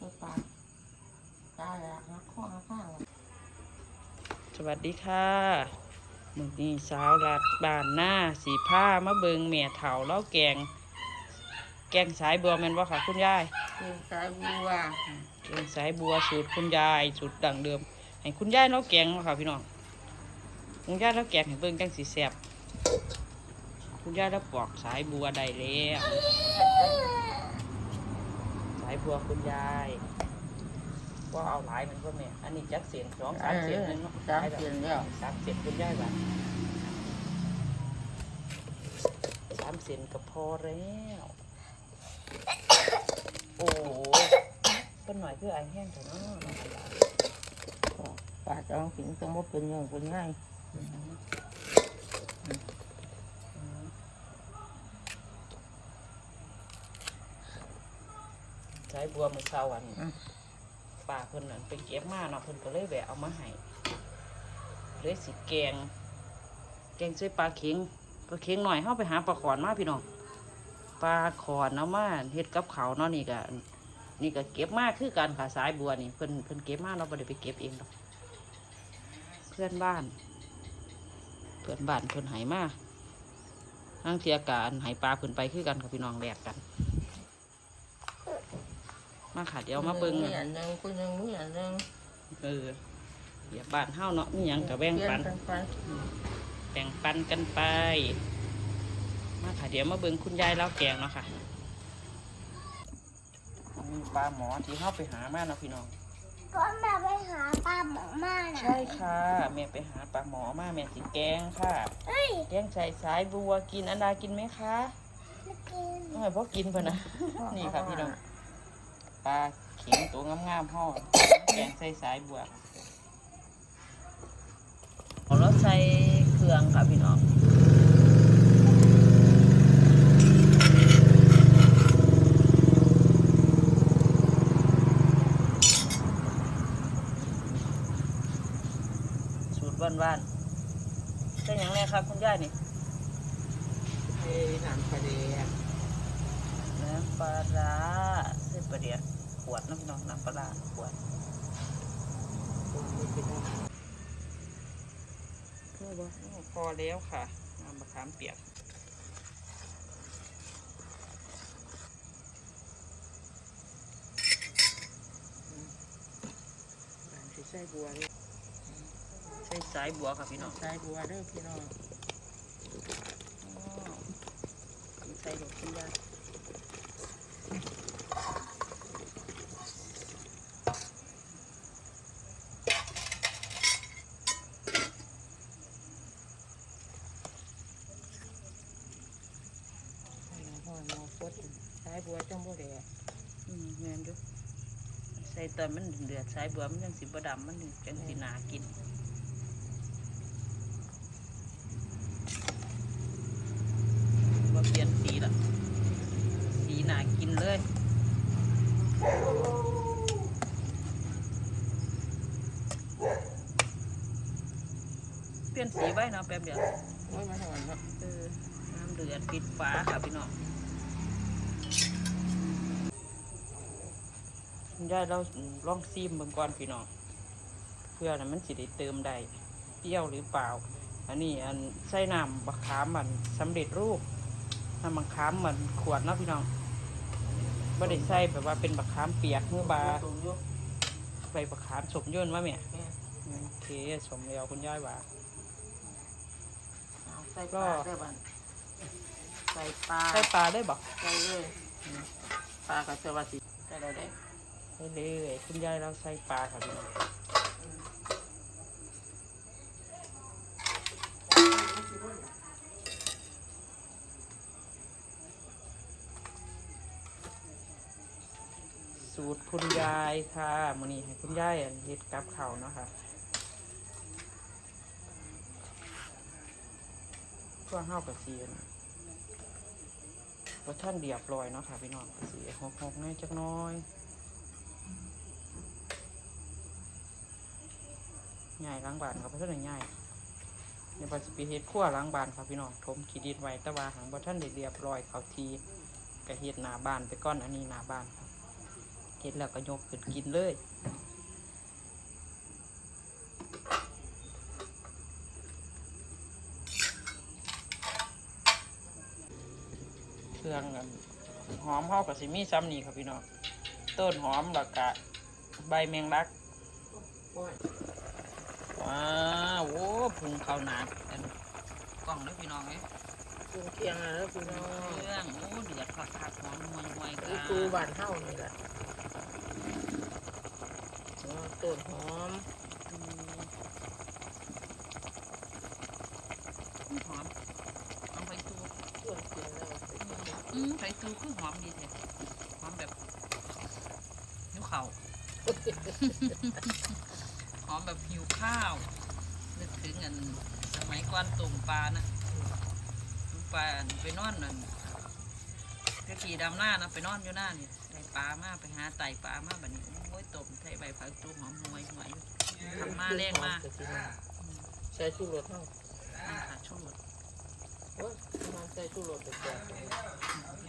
ก็ตายตายแล้วหักข้อหักข้าง สวัสดีค่ะมือนี้สาวรัดบ้านหน้าสีผ้ามาเบิงเมียเถาเล่าแกง แกงสายบัวแม่นว่าค่ะ คุณยายคือสายบัวแกงสายบัวสูตรคุณยายสูตรดั้งเดิม ให้คุณยายเล่าแกงเนาะค่ะพี่น้อง คุณยายเล่าแกงให้เบิ่งจังสีแซ่บคุณยายเล่าปอกสายบัวได้แล้วสายบัวคุณยายว่าเอาหลายมันก็แม่อันนี้จักเสียนสองสามเสียนหนึงเนาะสามเสียนแล้วสามเสียนคุณยายว่าสามเสียนก็พอแล้วโอ้โหเป็นหน่อยคือไอแห้งแต่เนาะปลาจองถึงต้องมาเป็นอย่างเป็นง่าย ใช้ บัวมือเช้าวันป่าเพิ่นนั่นไปเก็บมาเนาะเพิ่นก็เลยแวะเอามาให้เลยสิแกง แกงใส่ปลาเค็งปลาเค็งหน่อยเข้าไปหาปลาขอนมาพี่น้องปลาขอนเอามาเฮ็ดกับเขาเนาะนี่ก็นี่ก็เก็บมาคือการขาสายบัวนี่เพิ่นเพิ่นเก็บมาเราไม่ได้ไปเก็บเองหรอกเพื่อนบ้าน เพื่อนบ้านเพิ่นหายมาทั้งเทียการหายปลาเพิ่นไปคือกันกับพี่น้องแลกกัน มาค่ะเดี๋ยวมาเบิ่งมีอันหนึงคนหนึงมีอันหนึงเออเดี๋ยวบ้านเฮาเนาะมีหยังกับแบ่งปันเปลี่ยไปแบ่งปันกันไป มาค่ะเดี๋ยวมาเบิ่งคุณยายเล่าแกงเนาะค่ะมีปลาหมอที่เข้าไปหามาเนาะพี่น้อง ก็แม่ไปหาปลาหมอมานะใช่ค่ะแม่ไปหาปลาหมอมาแม่สิแกงค่ะ เอ้ยแกงใส่สายบัวกินอันดากินไหมคะไม่กินทำไมพ่อกินเพิ่นนะ นี่ค่ะพี่น้อง ปลาเข็งตัวงามๆห่อแกงใส่สายบัวเราใส่เครื่องค่ะพี่น้องสูตรบ้านๆเป็นอย่างไรครับคุณย่านี่เอ้ยน้ำปลาเดียกน้ำปลาร้าเส้นปลาเดียก ขวดน้ำน้องน้ำปลาร้าขวดพอบ่พอแล้วค่ะน้ำมะขามเปียกร้านที่ใส่บัวเลยใส่สายบัวค่ะพี่น้องสายบัวเด้อพี่น้องอ๋อใส่ดอกที่ยาหอยหมอฟดสายบัว จังบ่แดกอืมแม่นเด้วยใส่ตอนมันเดือดสายบัวมันจังสิบ่ดำมันจังสิหนากินว่าเปลี่ยนสีละสีหนากินเลยเปลี่ยนสีไว้เนาะแป๊บเดียวโอ้ยมาหอนเนาะเออน้ำเดือดปิดฟ้าค่ะพี่น้อง คุณยายเราลองซีมเบิ่งก่อนพี่น้องเพื่อนะมันสิได้เติมได้เปรี้ยวหรือเปล่า อันนี้อันใส่น้ำบักขามมันสำเร็จรูปน้ำบักขามมันขวดเนาะพี่น้องไม่ได้ใส่แบบว่าเป็นบักขามเปียกเมื่อบาตรงยุกใบบักขามสมย่นมาแม่โอเคสมแล้วคุณยายว่าใส่ปลาเด้อบันใส่ปลาใส่ปลาได้บอกใส่เลยปลากับเสวัสดีใส่ได้เด้ ได้เลยคุณยายเราใส่ปลาค่ะพี่น้องสูตรคุณยายค่ะมื้อนี้ให้คุณยายเฮ็ดกับข้าวเนาะค่ะก็เฮากับเสียนว่าท่านเรียบร้อยเนาะค่ะพี่น้องสีหกหกน้อยจักน้อย ง่ายล้างบานครับเพราะท่านได้ง่ายในปัจจุบันเฮ็ดขั้วล้างบานครับพี่น้องผมขีดินไว้ต่ว่าหางบ่ท่านเรียบร้อยเขาทีกระเฮ็ดหนาบานไปก้อนอันนี้หนาบานครับเห็นแล้วก็ยกขึ้นกินเลยเครื่องอันหอมเข้ากับสิมี่ซ้ำนี่ครับพี่น้องต้นหอมแล้วก็ใบแมงลัก ว้าวโอ้พุงข้าวหนาอันกล่องเด้อพี่น้องเอ้ยปรุงเคียงแล้วพี่น้องเครื่องโอ้เดือดผักผักหอมห่วยห่วยกัอีตูบานเท่านี่แหละอ๋อต้นหอมหอมหอมไผ่ตูส่วนกินแล้วอืมไผ่ตูคือหอมดีแท้หอมแบบหิวเข่าวหอม แบบหิวข้าว นึกถึงอันสมัยก่อนตุ่มปลานะตุ่มปลาอันไปนอนนั่นก็ขี่ดำหน้านะไปนอนอยู่หน้านี่ไต่ปลามาไปหาไต่ปลามาแบบนี้โอ้ยต้มไทยใบผักตูหอมห่วยห่วยทำมาแรงมากใส่ชูรสเท่านี่ค่ะชูรสโอ้ยมาใส่ชูรสเป็นแซ่บ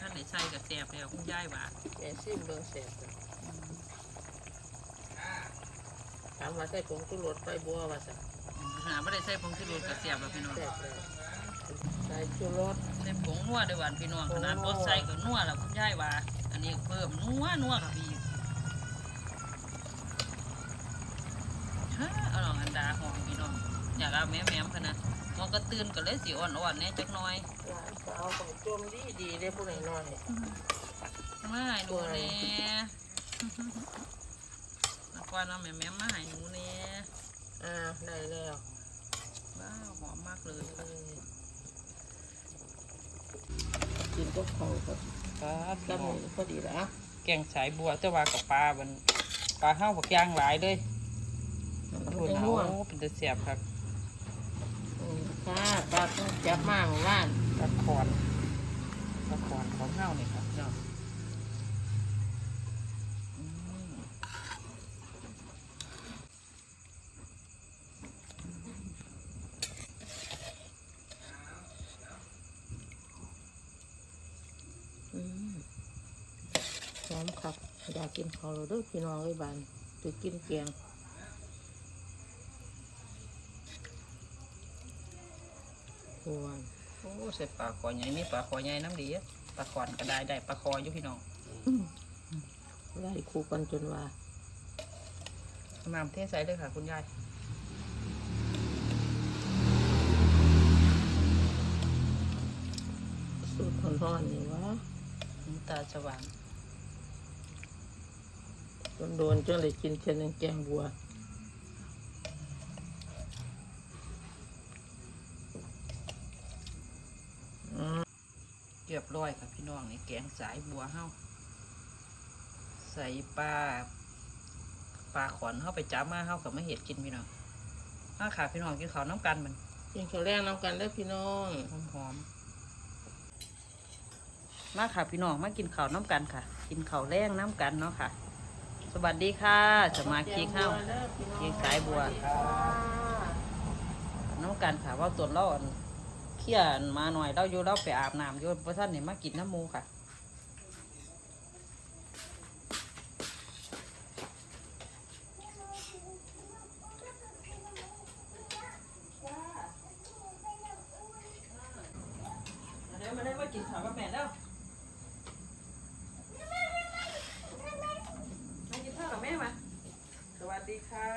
ท่านได้ใส่กับแสบแล้วคุณยายว่าแม่ซิมเบิ่งแซ่บจ้ะ ถามว่าใส่ผงชูรสไปบัวว่าสั่หาไม่ได้ใส่ผงชูรสกับแสบแล้วพี่น้องแซ่บเลยใส่ชูรสใส่ผงนัวด้วยหวานพี่น้องขนาดบดใส่กับนัวแล้วคุณยายว่า อันนี้เพิ่มนัวนัวกับพี่ฮะเอาลองอันดาหอมพี่น้องอยากเอาแม่แม่มขนาดมองก็ตื่นก็เลยสีอ่อนๆแหน่จักหน่อยหลานสาวของจมดีดีๆเลยผู้น้อยมาให้ห กว่าน้องแม่แม่มาให้หนูแหน่ๆอ่าได้แล้วว้าวหอมมากเลยกินก็เขาก็ครับกำมือพอดีแล้วแกงสายบัวแต่ว่ากับปลามันปลาห้าวบักย่างหลายเลยโดนเอาง่วงเป็นตะเสียบครับค่ะปลาต้องจับมาเมื่อวานปลาคอนปลาคอนของห้าวนี่ครับเนาะอืม อืมพร้อมครับ อยากกินเขาวแล้วเด้วยพี่น้องไอ้ยบานจะกินแกงหวานโอ้ใส่ปลาคอใหญ่มีปลาคอใหญ่น้ำดีอะปลาคอนก็ได้ได้ปลาคออยู่พี่น้องไล่คู่กันจนว่าน้ำเทใส่เลยค่ะ คุณยายสูตรร้อนๆนี่วะน้ำตาสว่าง โดนโดนๆจังเลยกินเช่นงแกงบัวอืมเรียบร้อยค่ะพี่น้องนี่แกงสายบัวเฮาใส่ปลาปลาขอนเฮาไปจับมาเฮากับมาเห็ดกินพี่น้องมาค่ะพี่น้องกินข้าวน้ำกันมันกินข้าวแรงน้ำกันได้อพี่น้องหอมหอมๆมาค่ะพี่น้องมากินข้าวน้ำกันค่ะ กินข้าวแรงน้ำกันเนาะค่ะ สวัสดีค่ะ สมาชิกเข้าเคียงสายบัวน้องกันค่ะว่าตัวเราอันเขี่ยนมาหน่อยเราอยู่เราไปอาบน้ำอยู่เพราะท่านเนี่ยมากินน้ำมูค่ะ เดี๋ยวมาได้มากินข้าวกับแม่แล้วมากินข้าวกับแม่มา สวัสดีค่ะ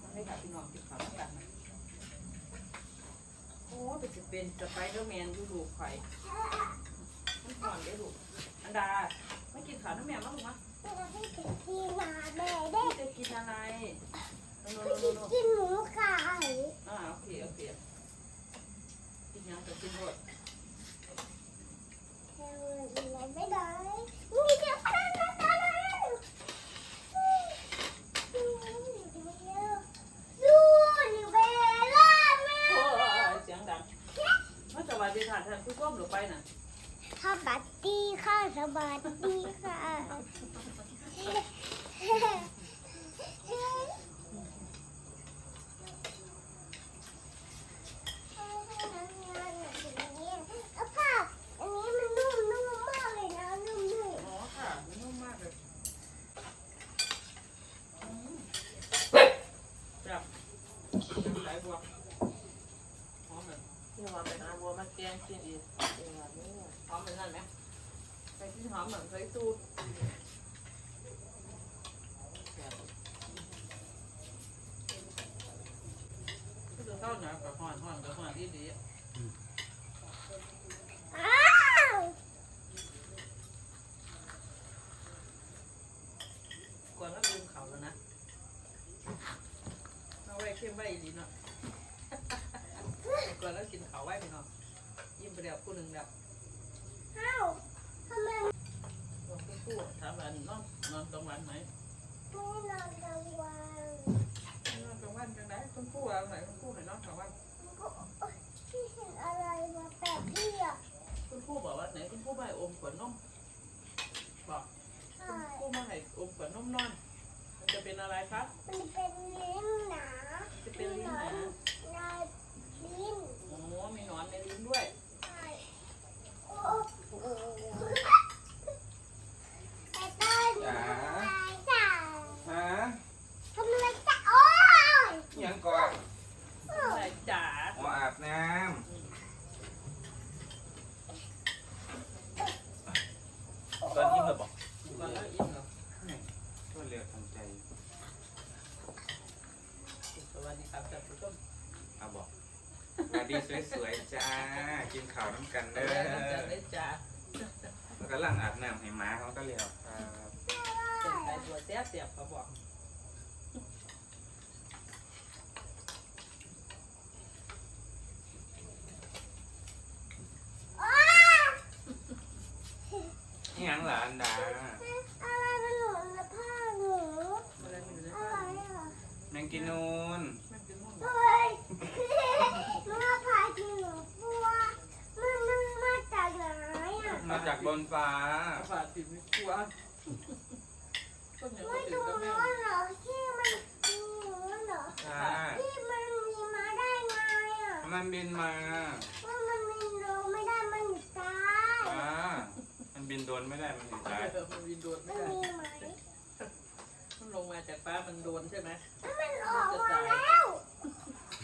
มาให้กับพี่น้องกินข้าวด้วยกันนะโอ้เป็น จะเป็นสไปเดอร์แมนดูดูไข่มันก่อนได้ลูกอันดาไม่กินข้าวน้ำแม่มั้งลูกมะให้กินที่มาแม่ได้จะกินอะไรโน่ให้โน่โน่โน่กินหมูไก่อ่าโอเคโอเคกินยังจะกินหมด แค่เลยไม่ได้นี่จะพันนะตาเลยดูดูนี่เวลาแม่ โอ้ยเสียงดังมาสวัสดีค่ะท่านผู้ชมหรือไปน่ะ สวัสดีค่ะสวัสดีค่ะเอาผ้าอันนี้มันนุ่มนุ่มมากเลยนะนุ่ม งกินอีกหอมเป็นนั่นไหมใส่ที่หอมเหมือนใส่ตูก็จะเข้าหนากับห่อนห่อนกับห่อนที่ดีอ้าวก่อนแล้วลืมเขาแล้วนะเอาไว้เข้มไว้ดีเนาะก่อนแล้วกินเขาไว้พี่น้องยิ้มไปแล้วผู้หนึ่งแล้วอ้าวทำไมบอกคุณครูถามวันนอนนอนกลางวันไหมไม่นอนกลางวัน นอนกลางวันจังไดคุณครูเอาไหนคุณครูให้นอนกลางวัน ก็พี่เห็นอะไรมาแปดพี่อะ คุณครูบอกว่าไหนคุณครูมาให้อมขวดนมบอก ใช่ คุณครูมาให้อมขวดนมนอนมันจะเป็นอะไรครับ มันเป็นลิ้นหนาจะเป็นลิ้นหนา ในลิ้น โอ้มีหนอนในลิ้นด้วย ใช่โอ้แต่ต้นทำอะไรจ้ะ ฮะ ทำอะไรจ้ะโอ้ย ยังก่อน อะไรจ๋า หัวอาบน้ำตอนนี้เราบอก ก่อนแล้วอินเหรอ ก็เร็วทันใจ สวัสดี ครับท่านผู้ชมเอาบอกสวัสดีสวยๆจ้า กินข่าวน้ำกันเอเด้อน้ำจันอได้จ๋าแล้วก็หลังอาบน้ำให้หม้าเขาก็เร็วครับเป็นไก่ตัวแซ่บเสียบเขาบอกนี่ยังเหรออันดาอะไรเป็นหนูและผ้าหนูอะไรไม่รู้นะอะไรอะแมงกินูน มันเป็นมุ่นเฮ้ยแม่พายกินหนูปัวมันมันมาจากไหนอะมาจากบนฟ้า ฝาดติดไม่กลัวต้นเหนียวไม่ก็ตติรดงก็แม่นู้นเหรอที่มันมีหนูเหรอใช่ที่มันมีมาได้ไงอะมันบินมาว่ามันมีหนูไม่ได้มันอยู่ตายอ่ามันบินโดนไม่ได้มันถึงตายเออมันวินโดนมัไม่นได้มีไหมมันลงมาจากฟ้ามันโดนใช่ไหมมันออกมาแล้ว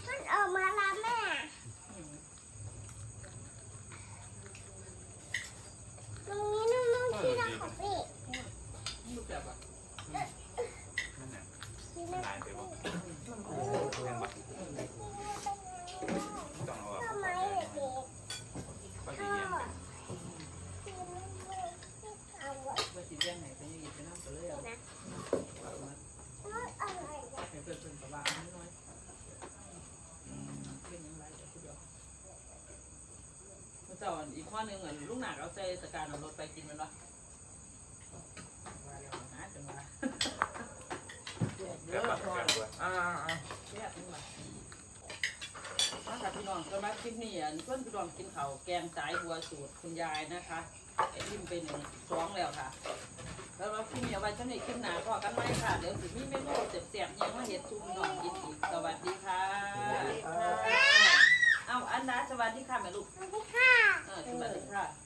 มันออกมาแล้วแม่ อืม ตรงนี้นุ่มๆที่เราขอพี่ มันรู้จักอะ นั่นน่ะ ที่ มัน เรา หายไปบอก ขอพี่ ยังบอกต้องเอาออก ทำไมเด็ก ก็ ๆช ดี อ เยี่ยม บที่มันไม่เอาอะ ว่าสิเลี้ยงไหนไปยังอีกไปนั่งก็เลยเอาว่ามา แล้วอะไรอะ ให้เพื่อนเพื่อนกับว่าน้อยอืมเป็นยังไงเดี๋ยวพูดเดียวพระ เจ้าอันอีกข้อหนึ่งอันลูกหนักเอาใจตะการเอารถไปกินมันวะว่าแล้วหาจังหวะเยเดี๋ยอะพอกันแล้วด้วยอ่าอ่าแซ่บนี่หว่ามาค่ะพี่น้องก็มาคลิปนี้อะเพื่อนพี่น้องกินข้าวแกงสายบัวสูตรคุณยายนะคะไอ้ทิมเป็นสองแล้วค่ะ แล้วเราคลิปนี้เอาไว้ช่วงนี้คลิปหนาพอกันไหมค่ะ เดี๋ยวสิมีเมนูเสียบๆยังมาเห็ดซุ่มน้องกินอีกสวัสดีค่ะ เอาอันดาสวัสดีค่ะแม่ลูก สวัสดีค่ะ Right.